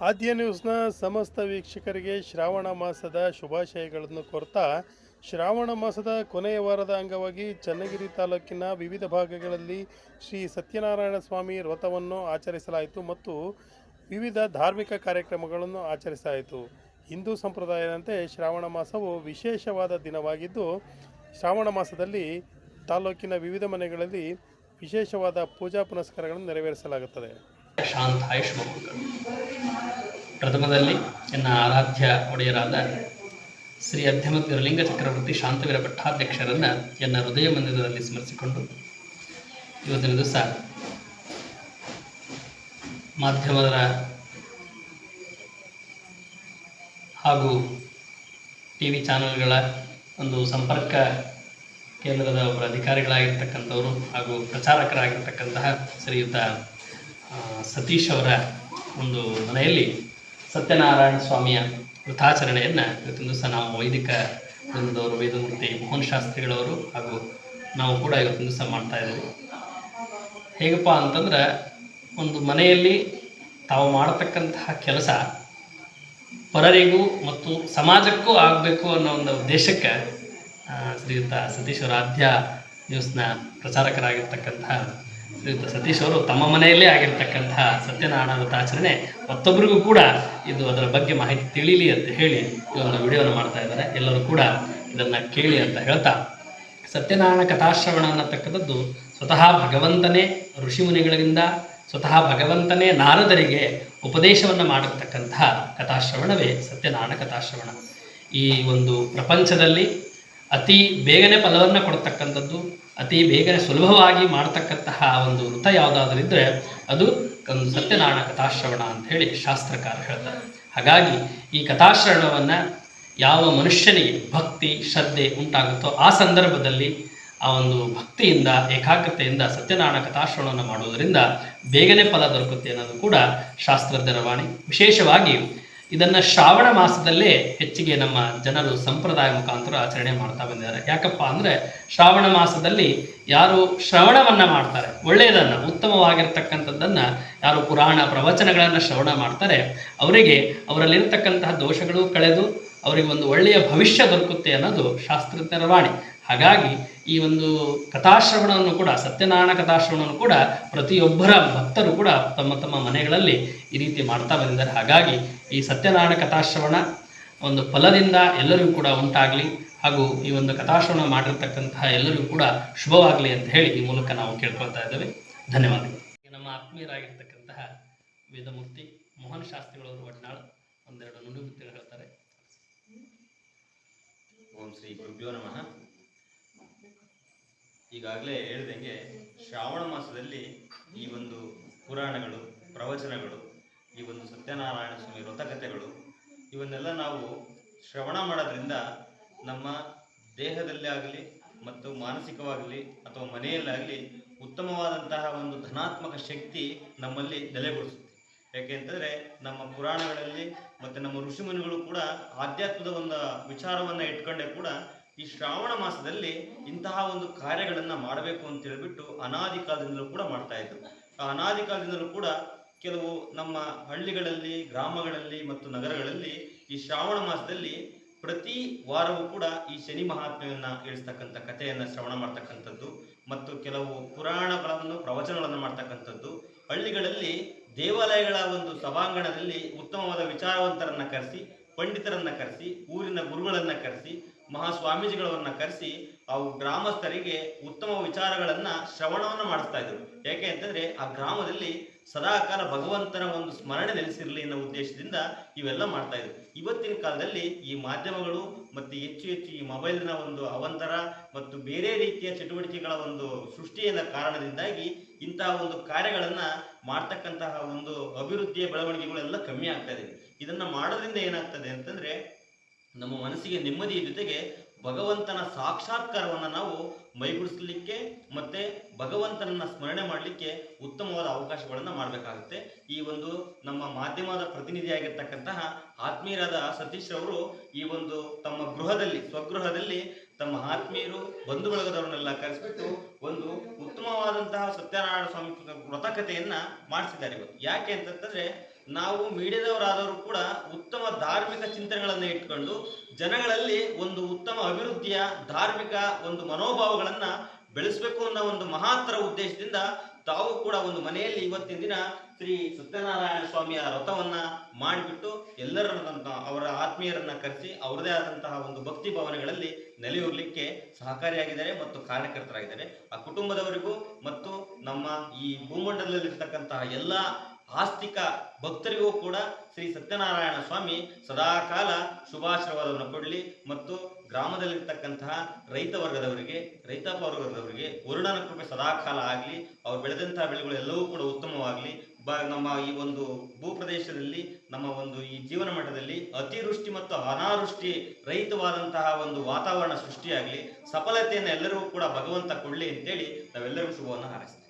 ಆದ್ಯ ನ್ಯೂಸ್ನ ಸಮಸ್ತ ವೀಕ್ಷಕರಿಗೆ ಶ್ರಾವಣ ಮಾಸದ ಶುಭಾಶಯಗಳನ್ನು ಕೋರ್ತಾ, ಶ್ರಾವಣ ಮಾಸದ ಕೊನೆಯ ವಾರದ ಅಂಗವಾಗಿ ಚನ್ನಗಿರಿ ತಾಲೂಕಿನ ವಿವಿಧ ಭಾಗಗಳಲ್ಲಿ ಶ್ರೀ ಸತ್ಯನಾರಾಯಣ ಸ್ವಾಮಿ ವ್ರತವನ್ನು ಆಚರಿಸಲಾಯಿತು ಮತ್ತು ವಿವಿಧ ಧಾರ್ಮಿಕ ಕಾರ್ಯಕ್ರಮಗಳನ್ನು ಆಚರಿಸಲಾಯಿತು. ಹಿಂದೂ ಸಂಪ್ರದಾಯದಂತೆ ಶ್ರಾವಣ ಮಾಸವು ವಿಶೇಷವಾದ ದಿನವಾಗಿದ್ದು, ಶ್ರಾವಣ ಮಾಸದಲ್ಲಿ ತಾಲೂಕಿನ ವಿವಿಧ ಮನೆಗಳಲ್ಲಿ ವಿಶೇಷವಾದ ಪೂಜಾ ಪುನಸ್ಕಾರಗಳನ್ನು ನೆರವೇರಿಸಲಾಗುತ್ತದೆ. ಶಾಂತಾಯ ಶುಭಮಂಗಳು ಪ್ರಥಮದಲ್ಲಿ ನನ್ನ ಆರಾಧ್ಯ ಒಡೆಯರಾದ ಶ್ರೀ ಅಧ್ಯಮತಿರ ಲಿಂಗ ಚಕ್ರವರ್ತಿ ಶಾಂತವೀರ ಪಟ್ಟಾಧ್ಯಕ್ಷರನ್ನು ಎನ್ನ ಹೃದಯ ಮಂದಿರದಲ್ಲಿ ಸ್ಮರಿಸಿಕೊಂಡು ಇವತ್ತಿನ ದಿವಸ ಮಾಧ್ಯಮದ ಹಾಗೂ ಟಿ ವಿ ಚಾನೆಲ್ಗಳ ಒಂದು ಸಂಪರ್ಕ ಕೇಂದ್ರದ ಒಬ್ಬರ ಅಧಿಕಾರಿಗಳಾಗಿರ್ತಕ್ಕಂಥವರು ಹಾಗೂ ಪ್ರಚಾರಕರಾಗಿರ್ತಕ್ಕಂತಹ ಶ್ರೀಯುತ ಸತೀಶ್ ಅವರ ಒಂದು ಮನೆಯಲ್ಲಿ ಸತ್ಯನಾರಾಯಣ ಸ್ವಾಮಿಯ ವೃತಾಚರಣೆಯನ್ನು ಇವತ್ತಿನ ದಿವಸ ನಾವು ವೈದಿಕ ವೃಂದದವರು ವೇದಮೂರ್ತಿ ಮೋಹನ್ ಶಾಸ್ತ್ರಿಗಳವರು ಹಾಗೂ ನಾವು ಕೂಡ ಇವತ್ತಿನ ದಿವಸ ಮಾಡ್ತಾ ಇದ್ದೀವಿ. ಹೇಗಪ್ಪ ಅಂತಂದ್ರೆ ಒಂದು ಮನೆಯಲ್ಲಿ ತಾವು ಮಾಡತಕ್ಕಂತಹ ಕೆಲಸ ಪರರಿಗೂ ಮತ್ತು ಸಮಾಜಕ್ಕೂ ಆಗಬೇಕು ಅನ್ನೋ ಒಂದು ಉದ್ದೇಶಕ್ಕೆ ಶ್ರೀಯುತ ಸತೀಶ್ ಅವರ ಆದ್ಯ ನ್ಯೂಸ್ನ ಪ್ರಚಾರಕರಾಗಿರ್ತಕ್ಕಂತಹ ಸತೀಶ್ ಅವರು ತಮ್ಮ ಮನೆಯಲ್ಲೇ ಆಗಿರ್ತಕ್ಕಂತಹ ಸತ್ಯನಾರಾಯಣ ವ್ರತಾಚರಣೆ ಮತ್ತೊಬ್ಬರಿಗೂ ಕೂಡ ಇದು ಅದರ ಬಗ್ಗೆ ಮಾಹಿತಿ ತಿಳಿಲಿ ಅಂತ ಹೇಳಿ ಈ ಒಂದು ವಿಡಿಯೋನ ಮಾಡ್ತಾ ಇದ್ದಾರೆ. ಎಲ್ಲರೂ ಕೂಡ ಇದನ್ನು ಕೇಳಿ ಅಂತ ಹೇಳ್ತಾ. ಸತ್ಯನಾರಾಯಣ ಕಥಾಶ್ರವಣ ಅನ್ನತಕ್ಕಂಥದ್ದು ಸ್ವತಃ ಭಗವಂತನೇ ಋಷಿಮುನಿಗಳಿಂದ ಸ್ವತಃ ಭಗವಂತನೇ ನಾರದರಿಗೆ ಉಪದೇಶವನ್ನು ಮಾಡಿರ್ತಕ್ಕಂತಹ ಕಥಾಶ್ರವಣವೇ ಸತ್ಯನಾರಾಯಣ ಕಥಾಶ್ರವಣ. ಈ ಒಂದು ಪ್ರಪಂಚದಲ್ಲಿ ಅತಿ ಬೇಗನೆ ಫಲವನ್ನು ಕೊಡ್ತಕ್ಕಂಥದ್ದು, ಅತಿ ಬೇಗನೆ ಸುಲಭವಾಗಿ ಮಾಡ್ತಕ್ಕಂತಹ ಒಂದು ವೃತ್ತ ಯಾವುದಾದ್ರಿದ್ರೆ ಅದು ಸತ್ಯನಾರಾಯಣ ಕಥಾಶ್ರವಣ ಅಂತ ಹೇಳಿ ಶಾಸ್ತ್ರಕಾರ ಹೇಳ್ತಾರೆ. ಹಾಗಾಗಿ ಈ ಕಥಾಶ್ರವಣವನ್ನು ಯಾವ ಮನುಷ್ಯನಿಗೆ ಭಕ್ತಿ, ಶ್ರದ್ಧೆ ಉಂಟಾಗುತ್ತೋ ಆ ಸಂದರ್ಭದಲ್ಲಿ ಆ ಒಂದು ಭಕ್ತಿಯಿಂದ, ಏಕಾಗ್ರತೆಯಿಂದ ಸತ್ಯನಾರಾಯಣ ಕಥಾಶ್ರವಣವನ್ನು ಮಾಡುವುದರಿಂದ ಬೇಗನೆ ಫಲ ದೊರಕುತ್ತೆ ಅನ್ನೋದು ಕೂಡ ಶಾಸ್ತ್ರಜ್ಞರ ವಾಣಿ. ವಿಶೇಷವಾಗಿ ಇದನ್ನು ಶ್ರಾವಣ ಮಾಸದಲ್ಲೇ ಹೆಚ್ಚಿಗೆ ನಮ್ಮ ಜನರು ಸಂಪ್ರದಾಯ ಮುಖಾಂತರ ಆಚರಣೆ ಮಾಡ್ತಾ ಬಂದಿದ್ದಾರೆ. ಯಾಕಪ್ಪ ಅಂದ್ರೆ ಶ್ರಾವಣ ಮಾಸದಲ್ಲಿ ಯಾರು ಶ್ರವಣವನ್ನ ಮಾಡ್ತಾರೆ. ಒಳ್ಳೆಯದನ್ನ, ಉತ್ತಮವಾಗಿರ್ತಕ್ಕಂಥದ್ದನ್ನು ಯಾರು ಪುರಾಣ ಪ್ರವಚನಗಳನ್ನ ಶ್ರವಣ ಮಾಡ್ತಾರೆ. ಅವರಿಗೆ ಅವರಲ್ಲಿರ್ತಕ್ಕಂತಹ ದೋಷಗಳು ಕಳೆದು ಅವರಿಗೆ ಒಂದು ಒಳ್ಳೆಯ ಭವಿಷ್ಯ ದೊರಕುತ್ತೆ ಅನ್ನೋದು ಶಾಸ್ತ್ರಜ್ಞರ ವಾಣಿ. ಹಾಗಾಗಿ ಈ ಒಂದು ಕಥಾಶ್ರವಣವನ್ನು ಕೂಡ, ಸತ್ಯನಾರಾಯಣ ಕಥಾಶ್ರವಣವನ್ನು ಕೂಡ ಪ್ರತಿಯೊಬ್ಬರ ಭಕ್ತರು ಕೂಡ ತಮ್ಮ ತಮ್ಮ ಮನೆಗಳಲ್ಲಿ ಈ ರೀತಿ ಮಾಡ್ತಾ ಬಂದಿದ್ದಾರೆ. ಹಾಗಾಗಿ ಈ ಸತ್ಯನಾರಾಯಣ ಕಥಾಶ್ರವಣ ಒಂದು ಫಲದಿಂದ ಎಲ್ಲರಿಗೂ ಕೂಡ ಉಂಟಾಗಲಿ ಹಾಗೂ ಈ ಒಂದು ಕಥಾಶ್ರವಣ ಮಾಡಿರ್ತಕ್ಕಂತಹ ಎಲ್ಲರಿಗೂ ಕೂಡ ಶುಭವಾಗಲಿ ಅಂತ ಹೇಳಿ ಈ ಮೂಲಕ ನಾವು ಕೇಳ್ಕೊಳ್ತಾ ಇದ್ದೇವೆ. ಧನ್ಯವಾದಗಳು. ನಮ್ಮ ಆತ್ಮೀಯರಾಗಿರ್ತಕ್ಕಂತಹ ವೇದಮೂರ್ತಿ ಮೋಹನ್ ಶಾಸ್ತ್ರಿಗಳವರು ಒಟ್ನಾಳ್ ಒಂದೆರಡು ನುಡಿಗುತ್ತಿಗಳು ಹೇಳ್ತಾರೆ ಓಂ ಶ್ರೀ ಗುರುಭ್ಯೋ ನಮಃ. ಈಗಾಗಲೇ ಹೇಳ್ದಂಗೆ ಶ್ರಾವಣ ಮಾಸದಲ್ಲಿ ಈ ಒಂದು ಪುರಾಣಗಳು, ಪ್ರವಚನಗಳು, ಈ ಒಂದು ಸತ್ಯನಾರಾಯಣ ಸ್ವಾಮಿ ವ್ರತಕಥೆಗಳು, ಇವನ್ನೆಲ್ಲ ನಾವು ಶ್ರವಣ ಮಾಡೋದ್ರಿಂದ ನಮ್ಮ ದೇಹದಲ್ಲೇ ಆಗಲಿ ಮತ್ತು ಮಾನಸಿಕವಾಗಲಿ ಅಥವಾ ಮನೆಯಲ್ಲಾಗಲಿ ಉತ್ತಮವಾದಂತಹ ಒಂದು ಧನಾತ್ಮಕ ಶಕ್ತಿ ನಮ್ಮಲ್ಲಿ ನೆಲೆಗೊಳಿಸುತ್ತೆ. ಯಾಕೆಂತಂದ್ರೆ ನಮ್ಮ ಪುರಾಣಗಳಲ್ಲಿ ಮತ್ತೆ ನಮ್ಮ ಋಷಿಮುನಿಗಳು ಕೂಡ ಆಧ್ಯಾತ್ಮದ ಒಂದು ವಿಚಾರವನ್ನ ಇಟ್ಕೊಂಡೆ ಕೂಡ ಈ ಶ್ರಾವಣ ಮಾಸದಲ್ಲಿ ಇಂತಹ ಒಂದು ಕಾರ್ಯಗಳನ್ನ ಮಾಡಬೇಕು ಅಂತ ಹೇಳ್ಬಿಟ್ಟು ಅನಾದಿ ಕಾಲದಿಂದಲೂ ಕೂಡ ಮಾಡ್ತಾ ಇದ್ರು. ಆ ಅನಾದಿ ಕಾಲದಿಂದಲೂ ಕೂಡ ಕೆಲವು ನಮ್ಮ ಹಳ್ಳಿಗಳಲ್ಲಿ, ಗ್ರಾಮಗಳಲ್ಲಿ ಮತ್ತು ನಗರಗಳಲ್ಲಿ ಈ ಶ್ರಾವಣ ಮಾಸದಲ್ಲಿ ಪ್ರತಿ ವಾರವೂ ಕೂಡ ಈ ಶನಿ ಮಹಾತ್ಮೆಯನ್ನ ಇಳಿಸ್ತಕ್ಕಂಥ ಕಥೆಯನ್ನ ಶ್ರವಣ ಮಾಡ್ತಕ್ಕಂಥದ್ದು ಮತ್ತು ಕೆಲವು ಪುರಾಣಗಳನ್ನು, ಪ್ರವಚನಗಳನ್ನು ಮಾಡ್ತಕ್ಕಂಥದ್ದು. ಹಳ್ಳಿಗಳಲ್ಲಿ ದೇವಾಲಯಗಳ ಒಂದು ಸಭಾಂಗಣದಲ್ಲಿ ಉತ್ತಮವಾದ ವಿಚಾರವಂತರನ್ನ ಕರೆಸಿ, ಪಂಡಿತರನ್ನ ಕರೆಸಿ, ಊರಿನ ಗುರುಗಳನ್ನ ಕರೆಸಿ, ಮಹಾಸ್ವಾಮೀಜಿಗಳನ್ನ ಕರೆಸಿ ಅವು ಗ್ರಾಮಸ್ಥರಿಗೆ ಉತ್ತಮ ವಿಚಾರಗಳನ್ನ ಶ್ರವಣವನ್ನ ಮಾಡಿಸ್ತಾ ಇದ್ರು. ಯಾಕೆ ಅಂತಂದ್ರೆ ಆ ಗ್ರಾಮದಲ್ಲಿ ಸದಾಕಾಲ ಭಗವಂತನ ಒಂದು ಸ್ಮರಣೆ ನೆಲೆಸಿರಲಿ ಅನ್ನೋ ಉದ್ದೇಶದಿಂದ ಇವೆಲ್ಲ ಮಾಡ್ತಾ ಇದ್ರು. ಇವತ್ತಿನ ಕಾಲದಲ್ಲಿ ಈ ಮಾಧ್ಯಮಗಳು ಮತ್ತು ಹೆಚ್ಚು ಹೆಚ್ಚು ಈ ಮೊಬೈಲ್ನ ಒಂದು ಅವಂತರ ಮತ್ತು ಬೇರೆ ರೀತಿಯ ಚಟುವಟಿಕೆಗಳ ಒಂದು ಸೃಷ್ಟಿಯಿಂದ ಕಾರಣದಿಂದಾಗಿ ಇಂತಹ ಒಂದು ಕಾರ್ಯಗಳನ್ನ ಮಾಡ್ತಕ್ಕಂತಹ ಒಂದು ಅಭಿವೃದ್ಧಿಯ ಬೆಳವಣಿಗೆಗಳೆಲ್ಲ ಕಮ್ಮಿ ಆಗ್ತಾ ಇದೆ. ಇದನ್ನ ಮಾಡೋದ್ರಿಂದ ಏನಾಗ್ತದೆ ಅಂತಂದ್ರೆ ನಮ್ಮ ಮನಸ್ಸಿಗೆ ನೆಮ್ಮದಿಯ ಜೊತೆಗೆ ಭಗವಂತನ ಸಾಕ್ಷಾತ್ಕಾರವನ್ನು ನಾವು ಮೈಗೂಡಿಸ್ಲಿಕ್ಕೆ ಮತ್ತೆ ಭಗವಂತನನ್ನ ಸ್ಮರಣೆ ಮಾಡಲಿಕ್ಕೆ ಉತ್ತಮವಾದ ಅವಕಾಶಗಳನ್ನು ಮಾಡಬೇಕಾಗುತ್ತೆ. ಈ ಒಂದು ನಮ್ಮ ಮಾಧ್ಯಮದ ಪ್ರತಿನಿಧಿಯಾಗಿರ್ತಕ್ಕಂತಹ ಆತ್ಮೀಯರಾದ ಸತೀಶ್ ಅವರು ಈ ಒಂದು ತಮ್ಮ ಗೃಹದಲ್ಲಿ, ಸ್ವಗೃಹದಲ್ಲಿ ತಮ್ಮ ಆತ್ಮೀಯರು ಬಂಧು ಬಳಗದವರನ್ನೆಲ್ಲ ಕರೆಸಿಬಿಟ್ಟು ಒಂದು ಉತ್ತಮವಾದಂತಹ ಸತ್ಯನಾರಾಯಣ ಸ್ವಾಮಿ ವ್ರತಕಥೆಯನ್ನ ಮಾಡಿಸಿದ್ದಾರೆ ಇವತ್ತು. ಯಾಕೆ ಅಂತಂತಂದ್ರೆ ನಾವು ಮೀಡಿಯಾದವರಾದವರು ಕೂಡ ಉತ್ತಮ ಧಾರ್ಮಿಕ ಚಿಂತನೆಗಳನ್ನು ಇಟ್ಕೊಂಡು ಜನಗಳಲ್ಲಿ ಒಂದು ಉತ್ತಮ ಅಭಿವೃದ್ಧಿಯ ಧಾರ್ಮಿಕ ಒಂದು ಮನೋಭಾವಗಳನ್ನ ಬೆಳೆಸಬೇಕು ಅನ್ನೋ ಒಂದು ಮಹಾತ್ತರ ಉದ್ದೇಶದಿಂದ ತಾವು ಕೂಡ ಒಂದು ಮನೆಯಲ್ಲಿ ಇವತ್ತಿನ ದಿನ ಶ್ರೀ ಸತ್ಯನಾರಾಯಣ ಸ್ವಾಮಿಯ ರಥವನ್ನ ಮಾಡಿಬಿಟ್ಟು ಎಲ್ಲರನ್ನ ಅವರ ಆತ್ಮೀಯರನ್ನ ಕರೆಸಿ ಅವರದೇ ಆದಂತಹ ಒಂದು ಭಕ್ತಿ ಭಾವನೆಗಳಲ್ಲಿ ನೆಲೆಯೂರ್ಲಿಕ್ಕೆ ಸಹಕಾರಿಯಾಗಿದ್ದಾರೆ ಮತ್ತು ಕಾರ್ಯಕರ್ತರಾಗಿದ್ದಾರೆ. ಆ ಕುಟುಂಬದವರಿಗೂ ಮತ್ತು ನಮ್ಮ ಈ ಭೂಮಂಡಲದಲ್ಲಿರ್ತಕ್ಕಂತಹ ಎಲ್ಲ ಆಸ್ತಿಕ ಭಕ್ತರಿಗೂ ಕೂಡ ಶ್ರೀ ಸತ್ಯನಾರಾಯಣ ಸ್ವಾಮಿ ಸದಾಕಾಲ ಶುಭಾಶೀರ್ವಾದವನ್ನು ಕೊಡಲಿ ಮತ್ತು ಗ್ರಾಮದಲ್ಲಿರ್ತಕ್ಕಂತಹ ರೈತ ವರ್ಗದವರಿಗೆ ರೈತಾಪ ವರ್ಗದವರಿಗೆ ವರುಣನ ಕೃಪೆ ಸದಾಕಾಲ ಆಗಲಿ, ಅವ್ರು ಬೆಳೆದಂತಹ ಬೆಳೆಗಳು ಎಲ್ಲವೂ ಕೂಡ ಉತ್ತಮವಾಗಲಿ. ಬ, ನಮ್ಮ ಈ ಒಂದು ಭೂಪ್ರದೇಶದಲ್ಲಿ, ನಮ್ಮ ಒಂದು ಈ ಜೀವನ ಮಟ್ಟದಲ್ಲಿ ಅತಿವೃಷ್ಟಿ ಮತ್ತು ಅನಾವೃಷ್ಟಿ ರಹಿತವಾದಂತಹ ಒಂದು ವಾತಾವರಣ ಸೃಷ್ಟಿಯಾಗಲಿ, ಸಫಲತೆಯನ್ನು ಎಲ್ಲರಿಗೂ ಕೂಡ ಭಗವಂತ ಕೊಡಲಿ ಅಂತೇಳಿ ನಾವೆಲ್ಲರಿಗೂ ಶುಭವನ್ನು ಹಾರೈಸ್ತೀವಿ.